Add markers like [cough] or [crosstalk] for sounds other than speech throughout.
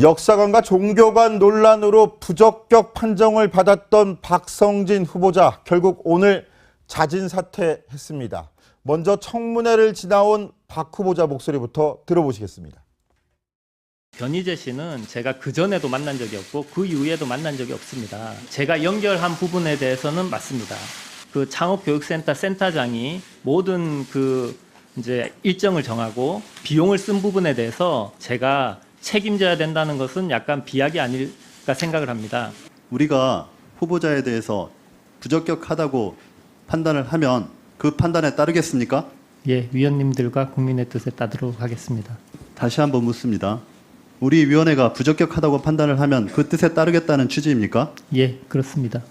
역사관과 종교관 논란으로 부적격 판정을 받았던 박성진 후보자 결국 오늘 자진 사퇴했습니다. 먼저 청문회를 지나온 박 후보자 목소리부터 들어보시겠습니다. 변희재 씨는 제가 그 전에도 만난 적이 없고 그 이후에도 만난 적이 없습니다. 제가 연결한 부분에 대해서는 맞습니다. 그 창업교육센터 센터장이 모든 그 이제 일정을 정하고 비용을 쓴 부분에 대해서 제가 책임져야 된다는 것은 약간 비약이 아닐까 생각을 합니다. 우리가 후보자에 대해서 부적격하다고 판단을 하면 그 판단에 따르겠습니까? 예, 위원님들과 국민의 뜻에 따르도록 하겠습니다. 다시 한번 묻습니다. 우리 위원회가 부적격하다고 판단을 하면 그 뜻에 따르겠다는 취지입니까? 예, 그렇습니다.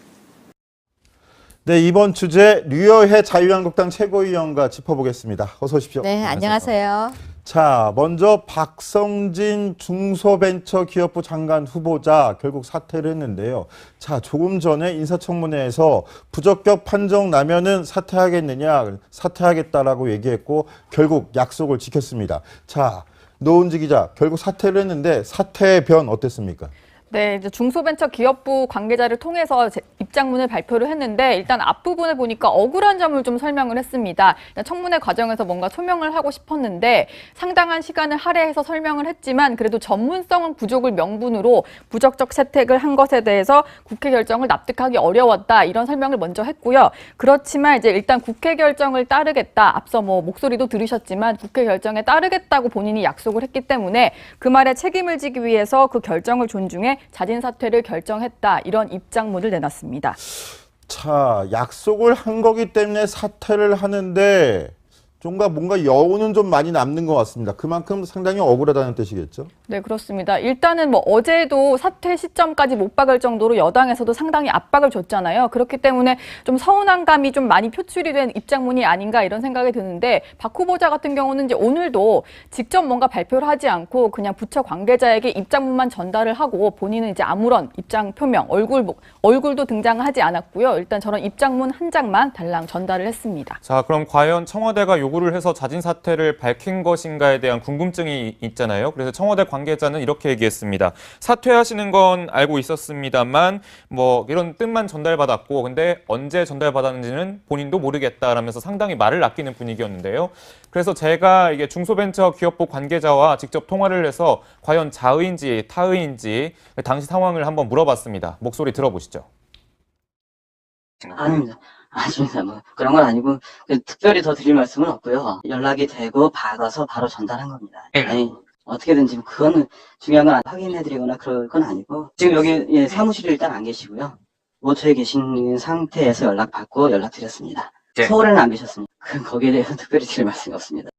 네, 이번 주제 류여해 자유한국당 최고위원과 짚어보겠습니다. 어서 오십시오. 네, 안녕하세요. 자, 먼저 박성진 중소벤처기업부 장관 후보자 결국 사퇴를 했는데요. 자, 조금 전에 인사청문회에서 부적격 판정 나면은 사퇴하겠느냐, 사퇴하겠다라고 얘기했고 결국 약속을 지켰습니다. 자, 노은지 기자 결국 사퇴를 했는데 사퇴의 변 어땠습니까? 네, 이제 중소벤처기업부 관계자를 통해서 제- 입장문을 발표를 했는데 일단 앞부분을 보니까 억울한 점을 좀 설명을 했습니다. 청문회 과정에서 뭔가 소명을 하고 싶었는데 상당한 시간을 할애해서 설명을 했지만 그래도 전문성은 부족을 명분으로 부적적 채택을 한 것에 대해서 국회 결정을 납득하기 어려웠다 이런 설명을 먼저 했고요. 그렇지만 이제 일단 국회 결정을 따르겠다. 앞서 뭐 목소리도 들으셨지만 국회 결정에 따르겠다고 본인이 약속을 했기 때문에 그 말에 책임을 지기 위해서 그 결정을 존중해 자진 사퇴를 결정했다. 이런 입장문을 내놨습니다. 자, 약속을 한 거기 때문에 사퇴를 하는데 좀가 뭔가 여운은 좀 많이 남는 것 같습니다. 그만큼 상당히 억울하다는 뜻이겠죠? 네, 그렇습니다. 일단은 뭐 어제도 사퇴 시점까지 못 박을 정도로 여당에서도 상당히 압박을 줬잖아요. 그렇기 때문에 좀 서운한 감이 좀 많이 표출이 된 입장문이 아닌가 이런 생각이 드는데 박 후보자 같은 경우는 이제 오늘도 직접 뭔가 발표를 하지 않고 그냥 부처 관계자에게 입장문만 전달을 하고 본인은 이제 아무런 입장 표명, 얼굴 얼굴도 등장하지 않았고요. 일단 저런 입장문 한 장만 달랑 전달을 했습니다. 자, 그럼 과연 청와대가 요구를 해서 자진 사퇴를 밝힌 것인가에 대한 궁금증이 있잖아요. 그래서 청와대 관계자는 이렇게 얘기했습니다. 사퇴하시는 건 알고 있었습니다만 뭐 이런 뜻만 전달받았고 근데 언제 전달받았는지는 본인도 모르겠다라면서 상당히 말을 아끼는 분위기였는데요. 그래서 제가 이게 중소벤처기업부 관계자와 직접 통화를 해서 과연 자의인지 타의인지 당시 상황을 한번 물어봤습니다. 목소리 들어보시죠. 아닙니다. 아닙니다. 뭐 그런 건 아니고 그 특별히 더 드릴 말씀은 없고요. 연락이 되고 받아서 바로 전달한 겁니다. 아니 어떻게든지 그거는 중요한 건 확인해드리거나 그럴 건 아니고 지금 여기 예, 사무실에 일단 안 계시고요. 모처에 계신 상태에서 연락 받고 연락 드렸습니다. 서울에는 안 계셨습니다. 그 거기에 대해서 [laughs] 특별히 드릴 말씀이 없습니다.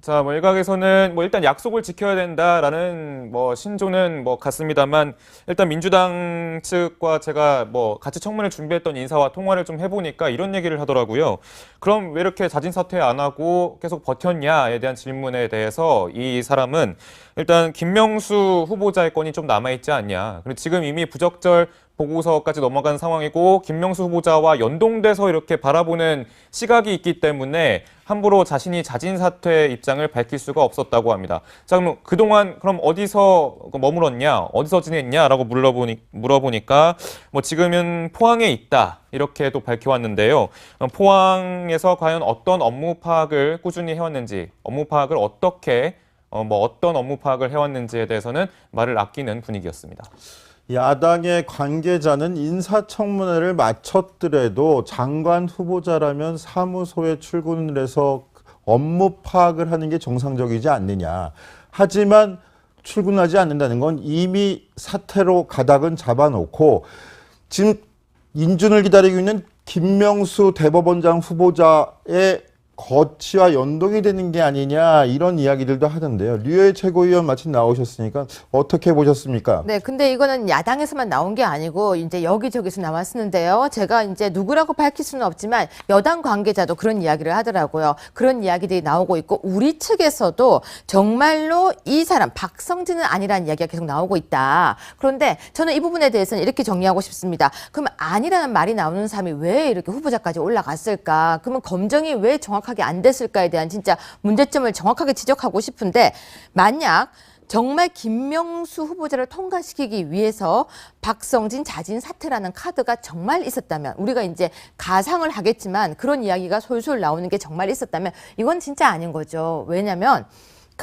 자, 뭐 일각에서는 뭐 일단 약속을 지켜야 된다라는 뭐 신조는 뭐 같습니다만 일단 민주당 측과 제가 뭐 같이 청문회를 준비했던 인사와 통화를 좀 해보니까 이런 얘기를 하더라고요. 그럼 왜 이렇게 자진 사퇴 안 하고 계속 버텼냐에 대한 질문에 대해서 이 사람은 일단 김명수 후보자의 건이 좀 남아있지 않냐. 그리고 지금 이미 부적절 보고서까지 넘어간 상황이고 김명수 후보자와 연동돼서 이렇게 바라보는 시각이 있기 때문에 함부로 자신이 자진 사퇴 입장을 밝힐 수가 없었다고 합니다. 자, 그럼 그동안 그럼 어디서 머물었냐, 어디서 지냈냐라고 물어보니 물어보니까 뭐 지금은 포항에 있다 이렇게 또 밝혀왔는데요. 어, 포항에서 과연 어떤 업무 파악을 꾸준히 해왔는지, 업무 파악을 어떻게 어, 뭐 어떤 업무 파악을 해왔는지에 대해서는 말을 아끼는 분위기였습니다. 야당의 관계자는 인사청문회를 마쳤더라도 장관 후보자라면 사무소에 출근을 해서 업무 파악을 하는 게 정상적이지 않느냐. 하지만 출근하지 않는다는 건 이미 사퇴로 가닥은 잡아놓고 지금 인준을 기다리고 있는 김명수 대법원장 후보자의 거치와 연동이 되는 게 아니냐 이런 이야기들도 하던데요. 류의 최고위원 마침 나오셨으니까 어떻게 보셨습니까? 네, 근데 이거는 야당에서만 나온 게 아니고 이제 여기저기서 나왔었는데요. 제가 이제 누구라고 밝힐 수는 없지만 여당 관계자도 그런 이야기를 하더라고요. 그런 이야기들이 나오고 있고 우리 측에서도 정말로 이 사람 박성진은 아니라는 이야기가 계속 나오고 있다. 그런데 저는 이 부분에 대해서는 이렇게 정리하고 싶습니다. 그럼 아니라는 말이 나오는 사람이 왜 이렇게 후보자까지 올라갔을까? 그러면 검증이 왜 정확 하게 안 됐을까에 대한 진짜 문제점을 정확하게 지적하고 싶은데 만약 정말 김명수 후보자를 통과시키기 위해서 박성진 자진 사퇴라는 카드가 정말 있었다면 우리가 이제 가상을 하겠지만 그런 이야기가 솔솔 나오는 게 정말 있었다면 이건 진짜 아닌 거죠. 왜냐면 카-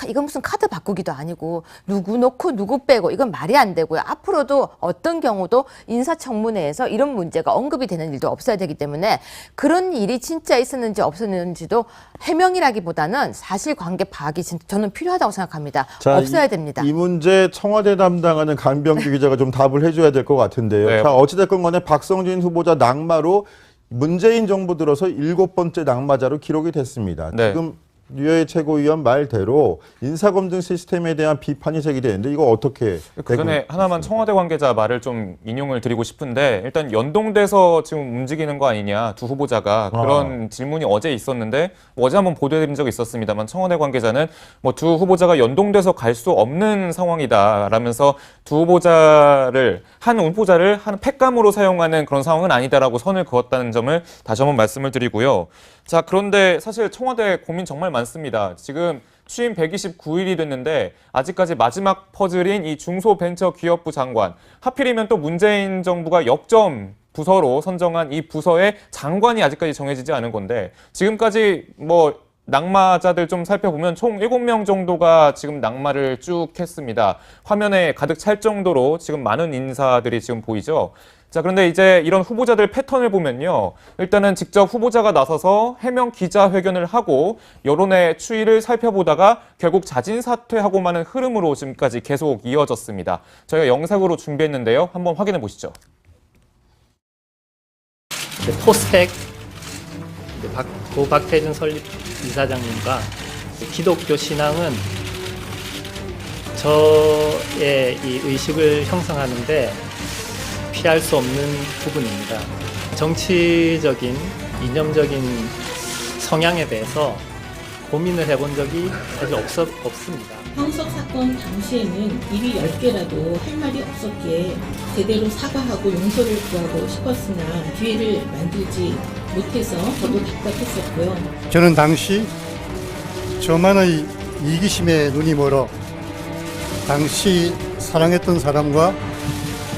이건 무슨 카드 바꾸기도 아니고 누구 놓고 누구 빼고 이건 말이 안 되고요. 앞으로도 어떤 경우도 인사청문회에서 이런 문제가 언급이 되는 일도 없어야 되기 때문에 그런 일이 진짜 있었는지 없었는지도 해명이라기보다는 사실관계 파악이 진- 저는 필요하다고 생각합니다. 없어야 이- 됩니다. 이 문제 청와대 담당하는 강병규 기자가 좀 답을 해줘야 될 것 같은데요. 네. 자, 어찌됐건 간에 박성진 후보자 낙마로 문재인 정부 들어서 일곱 번째 낙마자로 기록이 됐습니다. 네. 지금 유해 최고위원 말대로 인사검증 시스템에 대한 비판이 제기되는데 이거 어떻게 그 전에 하나만 청와대 관계자 말을 좀 인용을 드리고 싶은데 일단 연동돼서 지금 움직이는 거 아니냐 두 후보자가. 그런 질문이 어제 있었는데 뭐 어제 한번 보도해드린 적이 있었습니다만 청와대 관계자는 뭐 두 후보자가 연동돼서 갈 수 없는 상황이다라면서 두 후보자를 한 후보자를 한 팩감으로 사용하는 그런 상황은 아니다라고 선을 그었다는 점을 다시 한번 말씀을 드리고요. 자 그런데 사실 청와대 고민 정말 많습니다. 지금 취임 129일이 됐는데 아직까지 마지막 퍼즐인 이 중소벤처기업부 장관 하필이면 또 문재인 정부가 역점 부서로 선정한 이 부서의 장관이 아직까지 정해지지 않은 건데 지금까지 뭐 낙마자들 좀 살펴보면 총 7명 정도가 지금 낙마를 쭉 했습니다. 화면에 가득 찰 정도로 지금 많은 인사들이 지금 보이죠. 자, 그런데 이제 이런 후보자들 패턴을 보면요. 일단은 직접 후보자가 나서서 해명 기자회견을 하고 여론의 추이를 살펴보다가 결국 자진 사퇴하고 마는 흐름으로 지금까지 계속 이어졌습니다. 저희가 영상으로 준비했는데요. 한번 확인해 보시죠. 이제 포스펙 이제 박, 고 박태준 설립 이사장님과 기독교 신앙은 저의 이 의식을 형성하는데 피할 수 없는 부분입니다. 정치적인 이념적인 성향에 대해서 고민을 해본 적이 사실 없었, 없습니다. 형석 사건 당시에는 일이 10개라도 할 말이 없었기에 제대로 사과하고 용서를 구하고 싶었으나 기회를 만들지 못해서 저도 답답했었고요. 저는 당시 저만의 이기심에 눈이 멀어 당시 사랑했던 사람과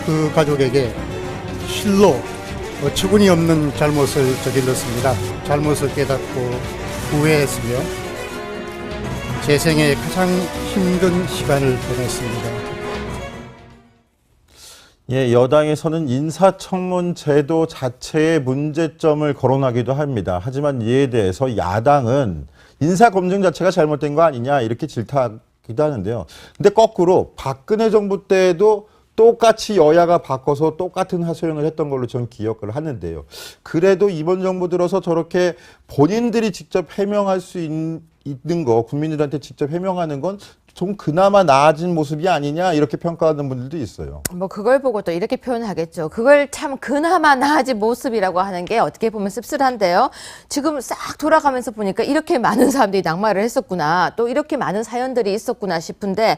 그 가족에게 실로 어처구니 없는 잘못을 저질렀습니다. 잘못을 깨닫고 후회했으며 제 생에 가장 힘든 시간을 보냈습니다. 예, 여당에서는 인사청문 제도 자체의 문제점을 거론하기도 합니다. 하지만 이에 대해서 야당은 인사검증 자체가 잘못된 거 아니냐 이렇게 질타하기도 하는데요. 근데 거꾸로 박근혜 정부 때도 똑같이 여야가 바꿔서 똑같은 하소연을 했던 걸로 전 기억을 하는데요. 그래도 이번 정부 들어서 저렇게 본인들이 직접 해명할 수 있, 있는 거, 국민들한테 직접 해명하는 건 좀 그나마 나아진 모습이 아니냐 이렇게 평가하는 분들도 있어요. 뭐 그걸 보고 또 이렇게 표현하겠죠. 그걸 참 그나마 나아진 모습이라고 하는 게 어떻게 보면 씁쓸한데요. 지금 싹 돌아가면서 보니까 이렇게 많은 사람들이 낙마를 했었구나. 또 이렇게 많은 사연들이 있었구나 싶은데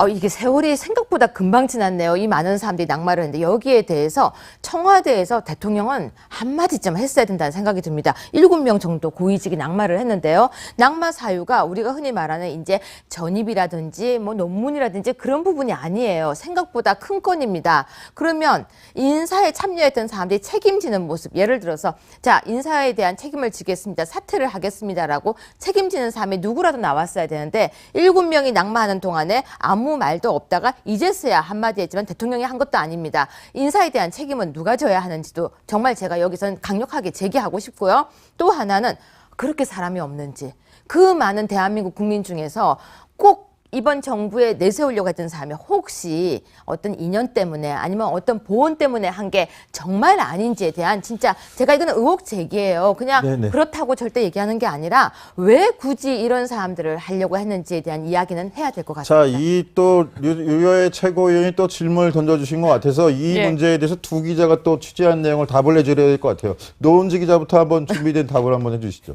어, 이게 세월이 생각보다 금방 지났네요. 이 많은 사람들이 낙마를 했는데 여기에 대해서 청와대에서 대통령은 한마디쯤 했어야 된다는 생각이 듭니다. 일곱 명 정도 고위직이 낙마를 했는데요. 낙마 사유가 우리가 흔히 말하는 이제 전입이라든지 뭐 논문이라든지 그런 부분이 아니에요. 생각보다 큰 건입니다. 그러면 인사에 참여했던 사람들이 책임지는 모습, 예를 들어서 자, 인사에 대한 책임을 지겠습니다. 사퇴를 하겠습니다라고 책임지는 사람이 누구라도 나왔어야 되는데 일곱 명이 낙마하는 동안에 아무 말도 없다가 이제서야 한마디 했지만 대통령이 한 것도 아닙니다. 인사에 대한 책임은 누가 져야 하는지도 정말 제가 여기선 강력하게 제기하고 싶고요. 또 하나는 그렇게 사람이 없는지 그 많은 대한민국 국민 중에서 꼭 이번 정부에 내세우려고 했던 사람이 혹시 어떤 인연 때문에 아니면 어떤 보온 때문에 한 게 정말 아닌지에 대한 진짜 제가 이거는 의혹 제기예요. 그냥 네네. 그렇다고 절대 얘기하는 게 아니라 왜 굳이 이런 사람들을 하려고 했는지에 대한 이야기는 해야 될것 자, 같습니다. 이또 유여의 최고위원이 또 질문을 던져주신 것 같아서 이 예. 문제에 대해서 두 기자가 또 취재한 내용을 답을 해드려야 될 것 같아요. 노은지 기자부터 한번 준비된 [laughs] 답을 한번 해주시죠.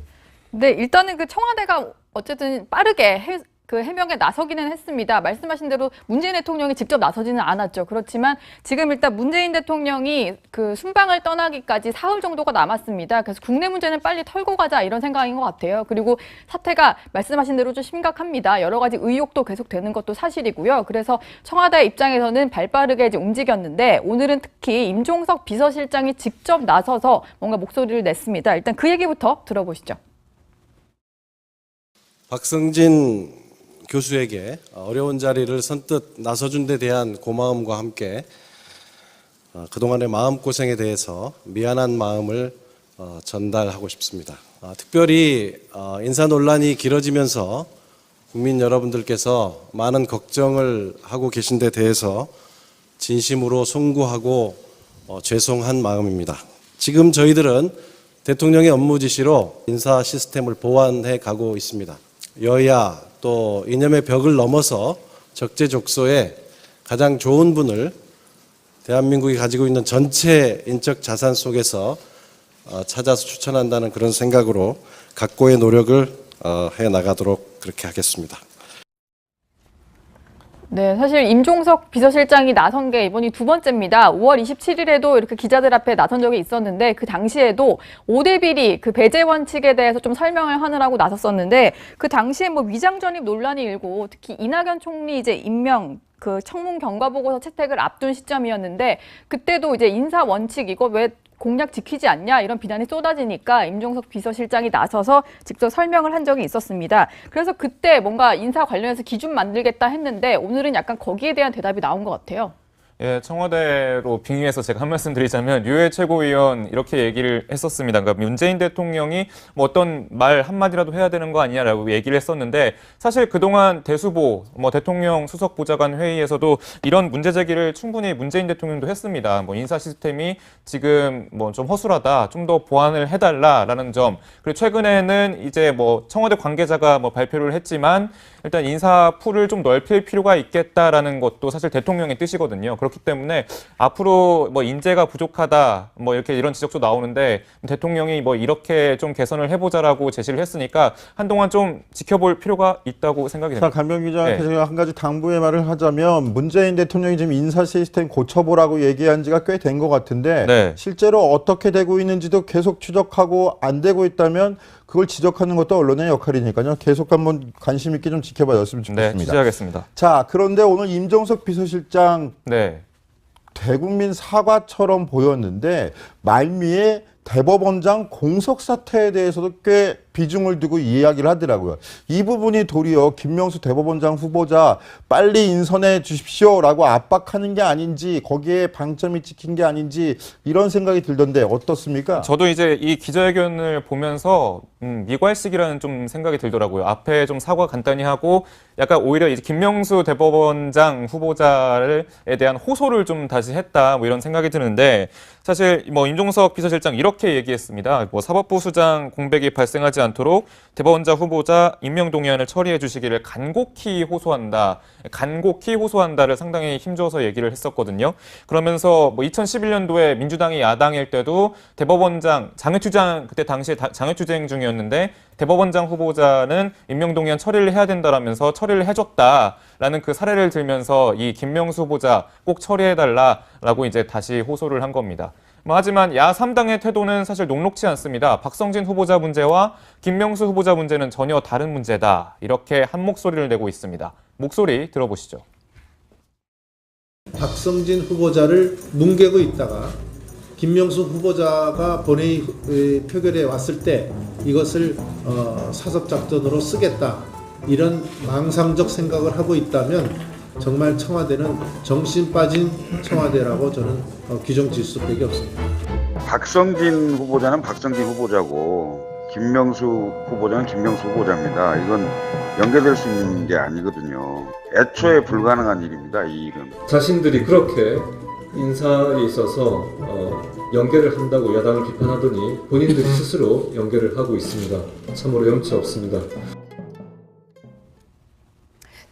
네, 일단은 그 청와대가 어쨌든 빠르게 해- 그 해명에 나서기는 했습니다. 말씀하신 대로 문재인 대통령이 직접 나서지는 않았죠. 그렇지만 지금 일단 문재인 대통령이 그 순방을 떠나기까지 사흘 정도가 남았습니다. 그래서 국내 문제는 빨리 털고 가자 이런 생각인 것 같아요. 그리고 사태가 말씀하신 대로 좀 심각합니다. 여러 가지 의혹도 계속되는 것도 사실이고요. 그래서 청와대 입장에서는 발빠르게 이제 움직였는데 오늘은 특히 임종석 비서실장이 직접 나서서 뭔가 목소리를 냈습니다. 일단 그 얘기부터 들어보시죠. 박성진 교수에게 어려운 자리를 선뜻 나서준 데 대한 고마움과 함께 어, 그동안의 마음고생에 대해서 미안한 마음을 어, 전달하고 싶습니다. 아, 특별히 어, 인사 논란이 길어지면서 국민 여러분들께서 많은 걱정을 하고 계신 데 대해서 진심으로 송구하고 어, 죄송한 마음입니다. 지금 저희들은 대통령의 업무 지시로 인사 시스템을 보완해 가고 있습니다. 여야 또 이념의 벽을 넘어서 적재적소에 가장 좋은 분을 대한민국이 가지고 있는 전체 인적 자산 속에서 어, 찾아서 추천한다는 그런 생각으로 각고의 노력을 어, 해 나가도록 그렇게 하겠습니다. 네, 사실 임종석 비서실장이 나선 게 이번이 두 번째입니다. 5월 27일에도 이렇게 기자들 앞에 나선 적이 있었는데 그 당시에도 5대 비리 그 배제 원칙에 대해서 좀 설명을 하느라고 나섰었는데 그 당시에 뭐 위장 전입 논란이 일고 특히 이낙연 총리 이제 임명 그 청문 경과 보고서 채택을 앞둔 시점이었는데 그때도 이제 인사 원칙 이거 왜 공약 지키지 않냐 이런 비난이 쏟아지니까 임종석 비서실장이 나서서 직접 설명을 한 적이 있었습니다. 그래서 그때 뭔가 인사 관련해서 기준 만들겠다 했는데 오늘은 약간 거기에 대한 대답이 나온 것 같아요. 예, 청와대로 빙의해서 제가 한 말씀 드리자면 류해 최고위원 이렇게 얘기를 했었습니다. 그러니까 문재인 대통령이 뭐 어떤 말 한마디라도 해야 되는 거 아니냐라고 얘기를 했었는데 사실 그동안 대수보 뭐 대통령 수석 보좌관 회의에서도 이런 문제 제기를 충분히 문재인 대통령도 했습니다. 뭐 인사 시스템이 지금 뭐 좀 허술하다. 좀 더 보완을 해 달라라는 점. 그리고 최근에는 이제 뭐 청와대 관계자가 뭐 발표를 했지만 일단 인사 풀을 좀 넓힐 필요가 있겠다라는 것도 사실 대통령의 뜻이거든요. 그렇기 때문에 앞으로 뭐 인재가 부족하다 뭐 이렇게 이런 지적도 나오는데 대통령이 뭐 이렇게 좀 개선을 해보자라고 제시를 했으니까 한동안 좀 지켜볼 필요가 있다고 생각이 자, 됩니다. 강병 기자한테 제가 한 가지 당부의 말을 하자면 문재인 대통령이 지금 인사 시스템 고쳐보라고 얘기한 지가 꽤 된 것 같은데 네. 실제로 어떻게 되고 있는지도 계속 추적하고 안 되고 있다면 그걸 지적하는 것도 언론의 역할이니까요. 계속 한번 관심 있게 좀 지켜봐줬으면 네, 좋겠습니다. 취재하겠습니다. 자, 그런데 오늘 임종석 비서실장 네. 대국민 사과처럼 보였는데 말미에 대법원장 공석 사태에 대해서도 꽤 비중을 두고 이야기를 하더라고요. 이 부분이 도리어 김명수 대법원장 후보자 빨리 인선해 주십시오라고 압박하는 게 아닌지 거기에 방점이 찍힌 게 아닌지 이런 생각이 들던데 어떻습니까? 저도 이제 이 기자회견을 보면서 음, 미괄식이라는 좀 생각이 들더라고요. 앞에 좀 사과 간단히 하고 약간 오히려 이제 김명수 대법원장 후보자에 대한 호소를 좀 다시 했다 뭐 이런 생각이 드는데 사실 뭐 임종석 비서실장 이렇게 얘기했습니다. 뭐 사법부 수장 공백이 발생하지 않도록 대법원장 후보자 임명 동의안을 처리해 주시기를 간곡히 호소한다. 간곡히 호소한다를 상당히 힘줘서 얘기를 했었거든요. 그러면서 뭐 2011년도에 민주당이 야당일 때도 대법원장 장외투쟁 그때 당시에 다- 장외투쟁 중이었는데 대법원장 후보자는 임명 동의안 처리를 해야 된다라면서 처리를 해줬다라는 그 사례를 들면서 이 김명수 후보자 꼭 처리해달라라고 이제 다시 호소를 한 겁니다. 뭐 하지만 야 3당의 태도는 사실 녹록치 않습니다. 박성진 후보자 문제와 김명수 후보자 문제는 전혀 다른 문제다. 이렇게 한 목소리를 내고 있습니다. 목소리 들어보시죠. 박성진 후보자를 뭉개고 있다가 김명수 후보자가 본회의 에, 표결에 왔을 때 이것을 어, 사섭작전으로 쓰겠다 이런 망상적 생각을 하고 있다면 정말 청와대는 정신 빠진 청와대라고 저는 어, 규정 지을 수밖에 없습니다. 박성진 후보자는 박성진 후보자고 김명수 후보자는 김명수 후보자입니다. 이건 연계될 수 있는 게 아니거든요. 애초에 불가능한 일입니다. 이 일은. 자신들이 그렇게 인사에 있어서 어, 연계를 한다고 야당을 비판하더니 본인들이 스스로 연계를 하고 있습니다. 참으로 염치 없습니다.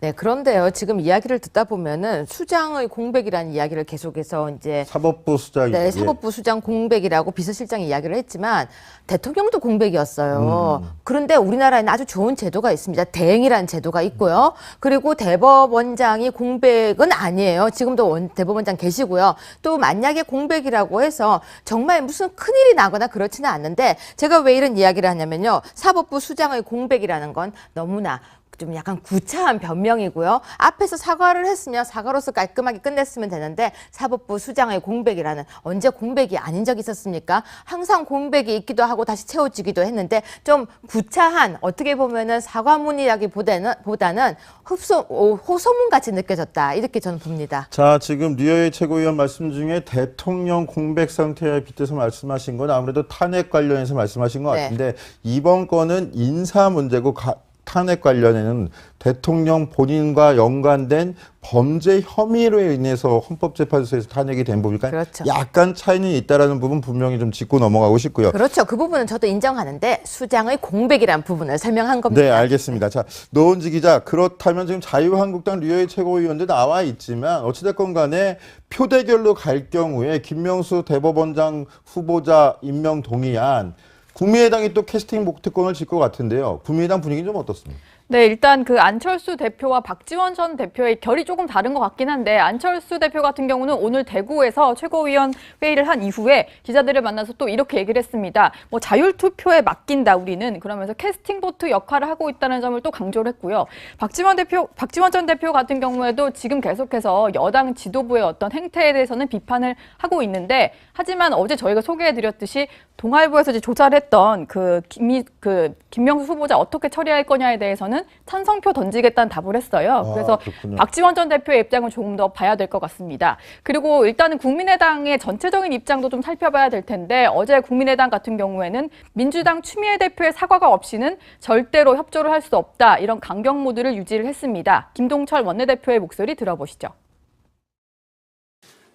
네, 그런데요. 지금 이야기를 듣다 보면은 수장의 공백이라는 이야기를 계속해서 이제 사법부 수장이 네, 예. 사법부 수장 공백이라고 비서실장이 이야기를 했지만 대통령도 공백이었어요. 그런데 우리나라에는 아주 좋은 제도가 있습니다. 대행이라는 제도가 있고요. 그리고 대법원장이 공백은 아니에요. 지금도 원, 대법원장 계시고요. 또 만약에 공백이라고 해서 정말 무슨 큰일이 나거나 그렇지는 않는데 제가 왜 이런 이야기를 하냐면요. 사법부 수장의 공백이라는 건 너무나 좀 약간 구차한 변명이고요. 앞에서 사과를 했으면 사과로서 깔끔하게 끝냈으면 되는데 사법부 수장의 공백이라는 언제 공백이 아닌 적이 있었습니까? 항상 공백이 있기도 하고 다시 채워지기도 했는데 좀 구차한 어떻게 보면은 사과문이라기보다는 보다는 흡소 오, 호소문 같이 느껴졌다 이렇게 저는 봅니다. 자, 지금 류여의 최고위원 말씀 중에 대통령 공백 상태에 빗대서 말씀하신 건 아무래도 탄핵 관련해서 말씀하신 것 네. 같은데 이번 건은 인사 문제고 가- 탄핵 관련해는 대통령 본인과 연관된 범죄 혐의로 인해서 헌법재판소에서 탄핵이 된 부분이니까 그렇죠. 약간 차이는 있다라는 부분 분명히 좀 짚고 넘어가고 싶고요. 그렇죠. 그 부분은 저도 인정하는데 수장의 공백이라는 부분을 설명한 겁니다. 네, 알겠습니다. 자, 노은지 기자, 그렇다면 지금 자유한국당 류여의 최고위원도 나와 있지만 어찌됐건 간에 표대결로 갈 경우에 김명수 대법원장 후보자 임명 동의안 국민의당이 또 캐스팅 목특권을 질 것 같은데요. 국민의당 분위기는 좀 어떻습니까? 네, 일단 그 안철수 대표와 박지원 전 대표의 결이 조금 다른 것 같긴 한데 안철수 대표 같은 경우는 오늘 대구에서 최고위원 회의를 한 이후에 기자들을 만나서 또 이렇게 얘기를 했습니다. 뭐 자율 투표에 맡긴다 우리는 그러면서 캐스팅 보트 역할을 하고 있다는 점을 또 강조를 했고요. 박지원 대표, 박지원 전 대표 같은 경우에도 지금 계속해서 여당 지도부의 어떤 행태에 대해서는 비판을 하고 있는데 하지만 어제 저희가 소개해드렸듯이 동아일보에서 이제 조사를 했던 그 김미 그 김명수 후보자 어떻게 처리할 거냐에 대해서는 찬성표 던지겠다는 답을 했어요. 아, 그래서 그렇군요. 박지원 전 대표의 입장은 조금 더 봐야 될 것 같습니다. 그리고 일단은 국민의당의 전체적인 입장도 좀 살펴봐야 될 텐데 어제 국민의당 같은 경우에는 민주당 추미애 대표의 사과가 없이는 절대로 협조를 할 수 없다 이런 강경 모드를 유지를 했습니다. 김동철 원내대표의 목소리 들어보시죠.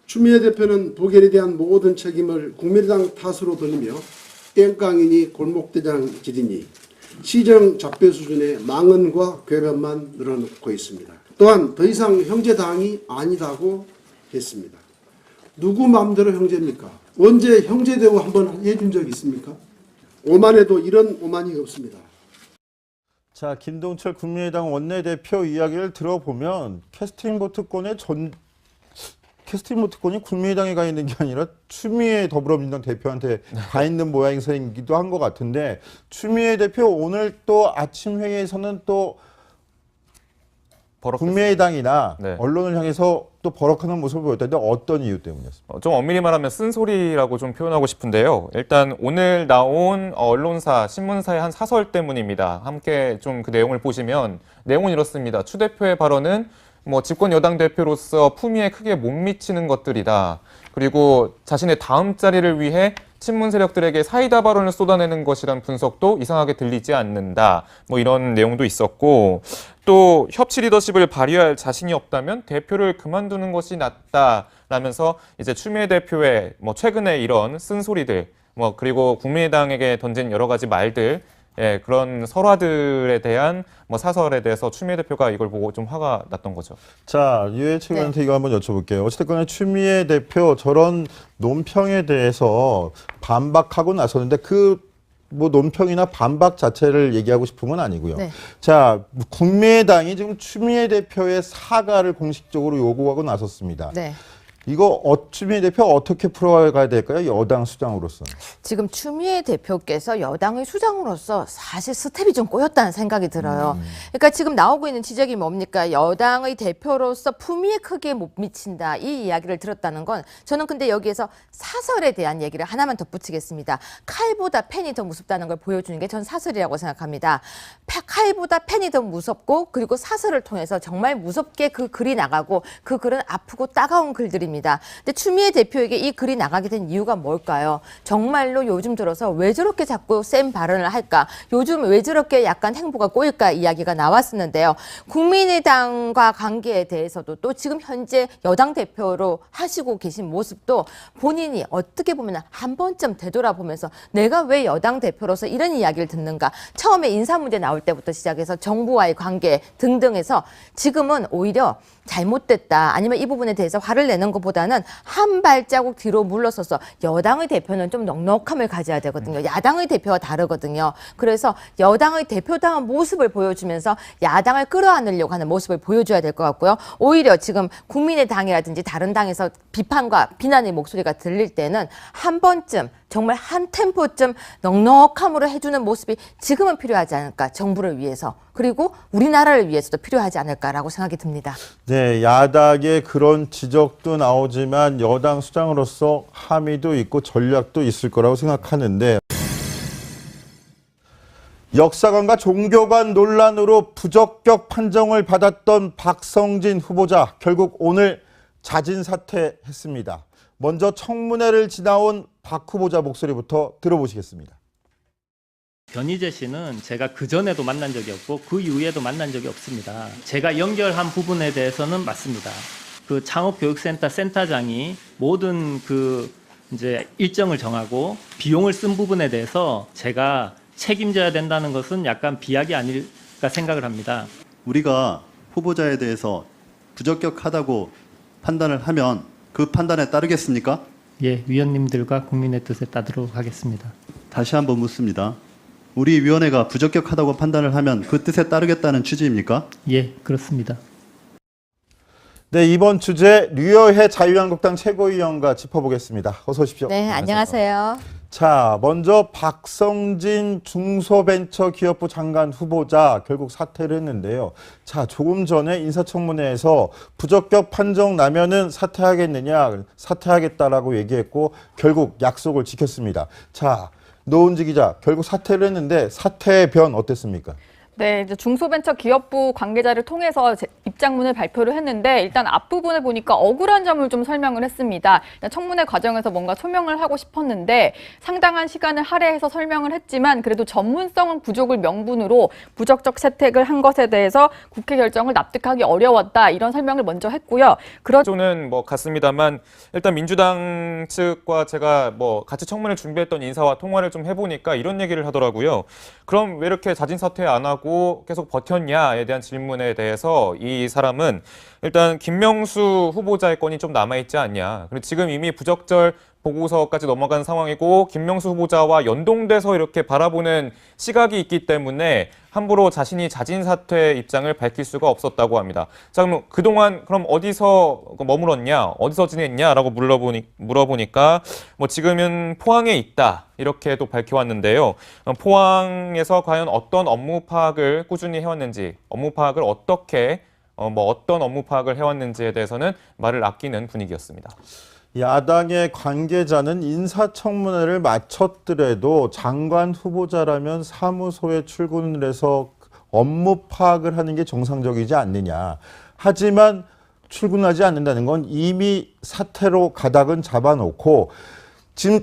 추미애 대표는 부결에 대한 모든 책임을 국민의당 탓으로 돌리며 땡깡이니 골목대장 지리니 시정 잡배 수준의 망언과 궤변만 늘어놓고 있습니다. 또한 더 이상 형제당이 아니다고 했습니다. 누구 마음대로 형제입니까? 언제 형제 대우 한번 해준 적 있습니까? 오만해도 이런 오만이 없습니다. 자, 김동철 국민의당 원내대표 이야기를 들어보면 캐스팅 보트권의 전 캐스팅 보트권이 국민의당에 가 있는 게 아니라 추미애 더불어민주당 대표한테 가 있는 모양새이기도 한 것 같은데 추미애 대표 오늘 또 아침 회의에서는 또 국민의당이나 네. 언론을 향해서 또 버럭하는 모습을 보였다는데 어떤 이유 때문이었습니까? 어, 좀 엄밀히 말하면 쓴소리라고 좀 표현하고 싶은데요. 일단 오늘 나온 어, 언론사, 신문사의 한 사설 때문입니다. 함께 좀 그 내용을 보시면 내용은 이렇습니다. 추 대표의 발언은 뭐 집권 여당 대표로서 품위에 크게 못 미치는 것들이다. 그리고 자신의 다음 자리를 위해 친문 세력들에게 사이다 발언을 쏟아내는 것이란 분석도 이상하게 들리지 않는다. 뭐 이런 내용도 있었고 또 협치 리더십을 발휘할 자신이 없다면 대표를 그만두는 것이 낫다라면서 이제 추미애 대표의 뭐 최근에 이런 쓴소리들 뭐 그리고 국민의당에게 던진 여러 가지 말들 예, 그런 설화들에 대한 뭐 사설에 대해서 추미애 대표가 이걸 보고 좀 화가 났던 거죠. 자, 유해 최고한테 이거 한번 여쭤볼게요. 어쨌든 간에 추미애 대표 저런 논평에 대해서 반박하고 나섰는데 그 뭐 논평이나 반박 자체를 얘기하고 싶은 건 아니고요. 네. 자, 국민의당이 지금 추미애 대표의 사과를 공식적으로 요구하고 나섰습니다. 네. 이거 어, 추미애 대표 어떻게 풀어가야 될까요? 여당 수장으로서. 지금 추미애 대표께서 여당의 수장으로서 사실 스텝이 좀 꼬였다는 생각이 들어요. 그러니까 지금 나오고 있는 지적이 뭡니까? 여당의 대표로서 품위에 크게 못 미친다. 이 이야기를 들었다는 건 저는 근데 여기에서 사설에 대한 얘기를 하나만 덧붙이겠습니다. 칼보다 펜이 더 무섭다는 걸 보여주는 게 전 사설이라고 생각합니다. 파- 칼보다 펜이 더 무섭고 그리고 사설을 통해서 정말 무섭게 그 글이 나가고 그 글은 아프고 따가운 글들입니다. 있습니다. 근데 추미애 대표에게 이 글이 나가게 된 이유가 뭘까요? 정말로 요즘 들어서 왜 저렇게 자꾸 센 발언을 할까? 요즘 왜 저렇게 약간 행보가 꼬일까? 이야기가 나왔었는데요. 국민의당과 관계에 대해서도 또 지금 현재 여당 대표로 하시고 계신 모습도 본인이 어떻게 보면 한 번쯤 되돌아보면서 내가 왜 여당 대표로서 이런 이야기를 듣는가? 처음에 인사 문제 나올 때부터 시작해서 정부와의 관계 등등해서 지금은 오히려 잘못됐다 아니면 이 부분에 대해서 화를 내는 것보다는 한 발자국 뒤로 물러서서 여당의 대표는 좀 넉넉함을 가져야 되거든요. 야당의 대표와 다르거든요. 그래서 여당의 대표다운 모습을 보여주면서 야당을 끌어안으려고 하는 모습을 보여줘야 될 것 같고요. 오히려 지금 국민의당이라든지 다른 당에서 비판과 비난의 목소리가 들릴 때는 한 번쯤 정말 한 템포쯤 넉넉함으로 해주는 모습이 지금은 필요하지 않을까 정부를 위해서 그리고 우리나라를 위해서도 필요하지 않을까라고 생각이 듭니다. 네, 야당의 그런 지적도 나오지만 여당 수장으로서 함의도 있고 전략도 있을 거라고 생각하는데 역사관과 종교관 논란으로 부적격 판정을 받았던 박성진 후보자 결국 오늘 자진 사퇴했습니다. 먼저 청문회를 지나온 박 후보자 목소리부터 들어보시겠습니다. 변희재 씨는 제가 그 전에도 만난 적이 없고 그 이후에도 만난 적이 없습니다. 제가 연결한 부분에 대해서는 맞습니다. 그 창업교육센터 센터장이 모든 그 이제 일정을 정하고 비용을 쓴 부분에 대해서 제가 책임져야 된다는 것은 약간 비약이 아닐까 생각을 합니다. 우리가 후보자에 대해서 부적격하다고 판단을 하면 그 판단에 따르겠습니까? 예, 위원님들과 국민의 뜻에 따르도록 하겠습니다. 다시 한번 묻습니다. 우리 위원회가 부적격하다고 판단을 하면 그 뜻에 따르겠다는 취지입니까? 예, 그렇습니다. 네, 이번 주제 류여해 자유한국당 최고위원과 짚어보겠습니다. 어서 오십시오. 네, 안녕하세요. 자, 먼저 박성진 중소벤처기업부 장관 후보자 결국 사퇴를 했는데요. 자, 조금 전에 인사청문회에서 부적격 판정 나면은 사퇴하겠느냐, 사퇴하겠다라고 얘기했고 결국 약속을 지켰습니다. 자, 노은지 기자, 결국 사퇴를 했는데 사퇴의 변 어땠습니까? 네, 이제 중소벤처기업부 관계자를 통해서 제- 입장문을 발표를 했는데 일단 앞부분을 보니까 억울한 점을 좀 설명을 했습니다. 청문회 과정에서 뭔가 소명을 하고 싶었는데 상당한 시간을 할애해서 설명을 했지만 그래도 전문성 부족을 명분으로 부적적 채택을 한 것에 대해서 국회 결정을 납득하기 어려웠다 이런 설명을 먼저 했고요. 그러 조는 뭐 같습니다만 일단 민주당 측과 제가 뭐 같이 청문을 준비했던 인사와 통화를 좀 해보니까 이런 얘기를 하더라고요. 그럼 왜 이렇게 자진 사퇴 안 하고 계속 버텼냐에 대한 질문에 대해서 이 사람은 일단 김명수 후보자의 건이 좀 남아 있지 않냐. 그리고 지금 이미 부적절 보고서까지 넘어간 상황이고 김명수 후보자와 연동돼서 이렇게 바라보는 시각이 있기 때문에 함부로 자신이 자진 사퇴 입장을 밝힐 수가 없었다고 합니다. 자, 그럼 그동안 그럼 어디서 머물었냐, 어디서 지냈냐라고 물어보니 물어보니까 뭐 지금은 포항에 있다 이렇게 또 밝혀왔는데요. 어, 포항에서 과연 어떤 업무 파악을 꾸준히 해왔는지, 업무 파악을 어떻게 어, 뭐 어떤 업무 파악을 해왔는지에 대해서는 말을 아끼는 분위기였습니다. 야당의 관계자는 인사청문회를 마쳤더라도 장관 후보자라면 사무소에 출근을 해서 업무 파악을 하는 게 정상적이지 않느냐. 하지만 출근하지 않는다는 건 이미 사퇴로 가닥은 잡아놓고 지금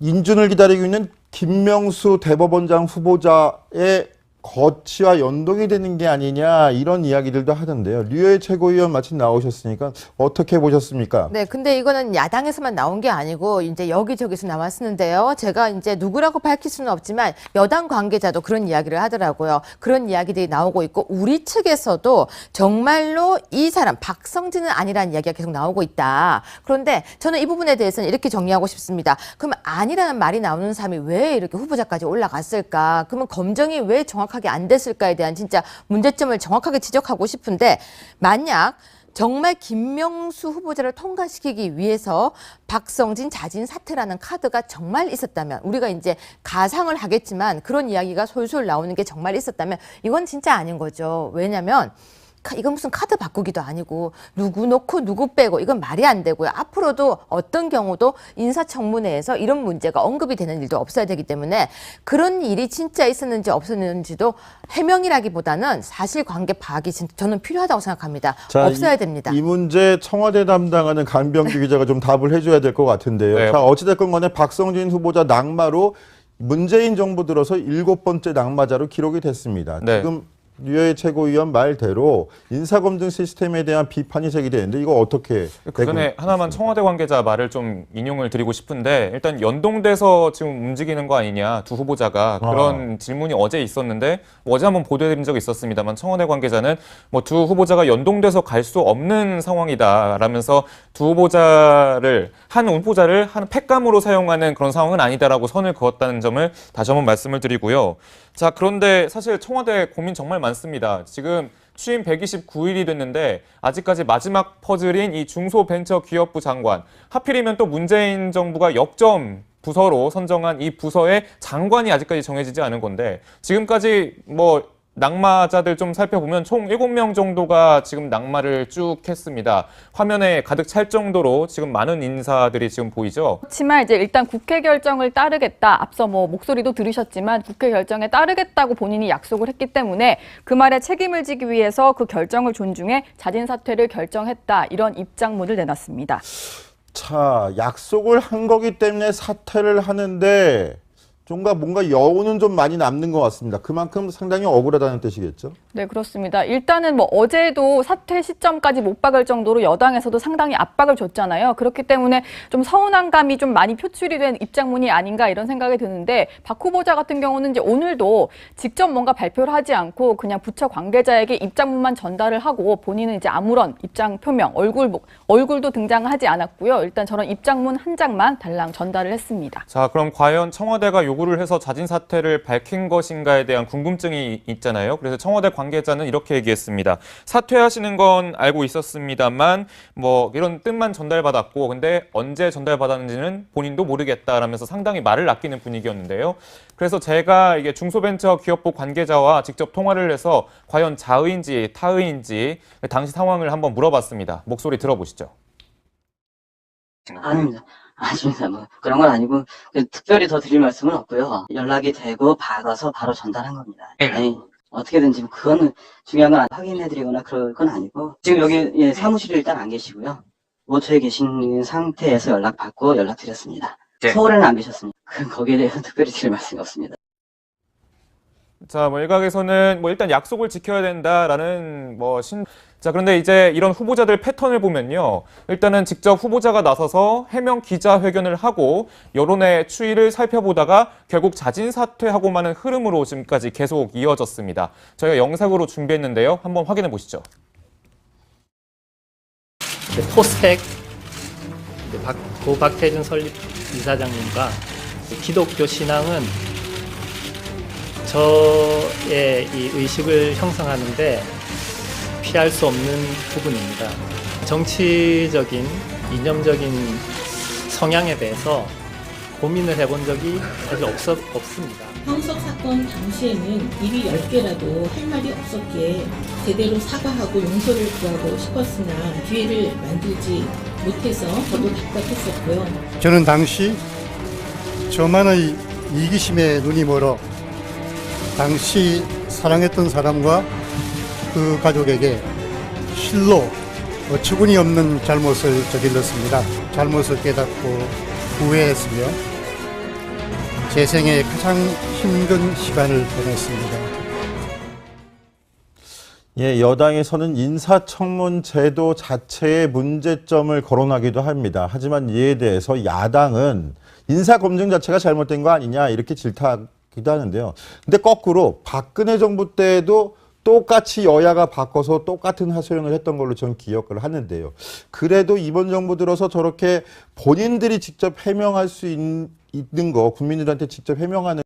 인준을 기다리고 있는 김명수 대법원장 후보자의 거치와 연동이 되는 게 아니냐 이런 이야기들도 하던데요. 류혜 최고위원 마침 나오셨으니까 어떻게 보셨습니까? 네, 근데 이거는 야당에서만 나온 게 아니고 이제 여기저기서 나왔었는데요. 제가 이제 누구라고 밝힐 수는 없지만 여당 관계자도 그런 이야기를 하더라고요. 그런 이야기들이 나오고 있고 우리 측에서도 정말로 이 사람 박성진은 아니라는 이야기가 계속 나오고 있다. 그런데 저는 이 부분에 대해서는 이렇게 정리하고 싶습니다. 그러면 아니라는 말이 나오는 사람이 왜 이렇게 후보자까지 올라갔을까? 그러면 검증이 왜 정확 하게 안 됐을까에 대한 진짜 문제점을 정확하게 지적하고 싶은데 만약 정말 김명수 후보자를 통과시키기 위해서 박성진 자진 사퇴라는 카드가 정말 있었다면 우리가 이제 가상을 하겠지만 그런 이야기가 솔솔 나오는 게 정말 있었다면 이건 진짜 아닌 거죠. 왜냐하면 카- 이건 무슨 카드 바꾸기도 아니고 누구 놓고 누구 빼고 이건 말이 안 되고요. 앞으로도 어떤 경우도 인사청문회에서 이런 문제가 언급이 되는 일도 없어야 되기 때문에 그런 일이 진짜 있었는지 없었는지도 해명이라기보다는 사실관계 파악이 진- 저는 필요하다고 생각합니다. 자, 없어야 이- 됩니다. 이 문제 청와대 담당하는 강병규 기자가 좀 답을 해줘야 될 것 같은데요. 네. 자, 어찌됐건 간에 박성진 후보자 낙마로 문재인 정부 들어서 일곱 번째 낙마자로 기록이 됐습니다. 네. 지금 유해 최고위원 말대로 인사검증 시스템에 대한 비판이 제기되는데 이거 어떻게 그 전에 하나만 청와대 관계자 말을 좀 인용을 드리고 싶은데 일단 연동돼서 지금 움직이는 거 아니냐 두 후보자가 아. 그런 질문이 어제 있었는데 뭐 어제 한번 보도해드린 적이 있었습니다만 청와대 관계자는 뭐 두 후보자가 연동돼서 갈 수 없는 상황이다라면서 두 후보자를 한 후보자를 한 팩감으로 사용하는 그런 상황은 아니다라고 선을 그었다는 점을 다시 한번 말씀을 드리고요. 자 그런데 사실 청와대 고민 정말 많습니다. 지금 취임 129일이 됐는데 아직까지 마지막 퍼즐인 이 중소벤처기업부 장관 하필이면 또 문재인 정부가 역점 부서로 선정한 이 부서의 장관이 아직까지 정해지지 않은 건데 지금까지 뭐 낙마자들 좀 살펴보면 총 7명 정도가 지금 낙마를 쭉 했습니다. 화면에 가득 찰 정도로 지금 많은 인사들이 지금 보이죠. 그렇지만 이제 일단 국회 결정을 따르겠다. 앞서 뭐 목소리도 들으셨지만 국회 결정에 따르겠다고 본인이 약속을 했기 때문에 그 말에 책임을 지기 위해서 그 결정을 존중해 자진 사퇴를 결정했다. 이런 입장문을 내놨습니다. 자, 약속을 한 거기 때문에 사퇴를 하는데 좀가 뭔가 여운은 좀 많이 남는 것 같습니다. 그만큼 상당히 억울하다는 뜻이겠죠? 네, 그렇습니다. 일단은 뭐 어제도 사퇴 시점까지 못 박을 정도로 여당에서도 상당히 압박을 줬잖아요. 그렇기 때문에 좀 서운한 감이 좀 많이 표출이 된 입장문이 아닌가 이런 생각이 드는데 박 후보자 같은 경우는 이제 오늘도 직접 뭔가 발표를 하지 않고 그냥 부처 관계자에게 입장문만 전달을 하고 본인은 이제 아무런 입장 표명, 얼굴 목- 얼굴도 등장하지 않았고요. 일단 저런 입장문 한 장만 달랑 전달을 했습니다. 자, 그럼 과연 청와대가 요구를 해서 자진 사퇴를 밝힌 것인가에 대한 궁금증이 있잖아요. 그래서 청와대 관 계자는 이렇게 얘기했습니다. 사퇴하시는 건 알고 있었습니다만 뭐 이런 뜻만 전달받았고 근데 언제 전달받았는지는 본인도 모르겠다라면서 상당히 말을 아끼는 분위기였는데요. 그래서 제가 이게 중소벤처기업부 관계자와 직접 통화를 해서 과연 자의인지 타의인지 당시 상황을 한번 물어봤습니다. 목소리 들어보시죠. 아닙니다. 아닙니다. 뭐 그런 건 아니고 그 특별히 더 드릴 말씀은 없고요. 연락이 되고 받아서 바로 전달한 겁니다. 아니 어떻게든지 뭐 그거는 중요한 건 확인해드리거나 그럴 건 아니고 지금 여기 예, 사무실에 일단 안 계시고요. 모처에 계신 상태에서 연락 받고 연락 드렸습니다. 서울에는 안 계셨습니다. 그 거기에 대해서 [laughs] 특별히 드릴 말씀이 없습니다. 자, 뭐 일각에서는 뭐 일단 약속을 지켜야 된다라는 뭐 신. 자, 그런데 이제 이런 후보자들 패턴을 보면요. 일단은 직접 후보자가 나서서 해명 기자회견을 하고 여론의 추이를 살펴보다가 결국 자진 사퇴하고 마는 흐름으로 지금까지 계속 이어졌습니다. 저희가 영상으로 준비했는데요. 한번 확인해 보시죠. 이제 포스펙 이제 박, 고 박태준 설립 이사장님과 기독교 신앙은 저의 이 의식을 형성하는데 피할 수 없는 부분입니다. 정치적인 이념적인 성향에 대해서 고민을 해본 적이 사실 없, 없습니다. 황석 사건 당시에는 입이 10개라도 할 말이 없었기에 제대로 사과하고 용서를 구하고 싶었으나 기회를 만들지 못해서 저도 답답했었고요. 저는 당시 저만의 이기심에 눈이 멀어 당시 사랑했던 사람과 그 가족에게 실로 어처구니 없는 잘못을 저질렀습니다. 잘못을 깨닫고 후회했으며 제 생에 가장 힘든 시간을 보냈습니다. 예, 여당에서는 인사청문 제도 자체의 문제점을 거론하기도 합니다. 하지만 이에 대해서 야당은 인사검증 자체가 잘못된 거 아니냐 이렇게 질타 하기도 하는데요. 근데 거꾸로 박근혜 정부 때도 똑같이 여야가 바꿔서 똑같은 하소연을 했던 걸로 전 기억을 하는데요. 그래도 이번 정부 들어서 저렇게 본인들이 직접 해명할 수 있, 있는 거 국민들한테 직접 해명하는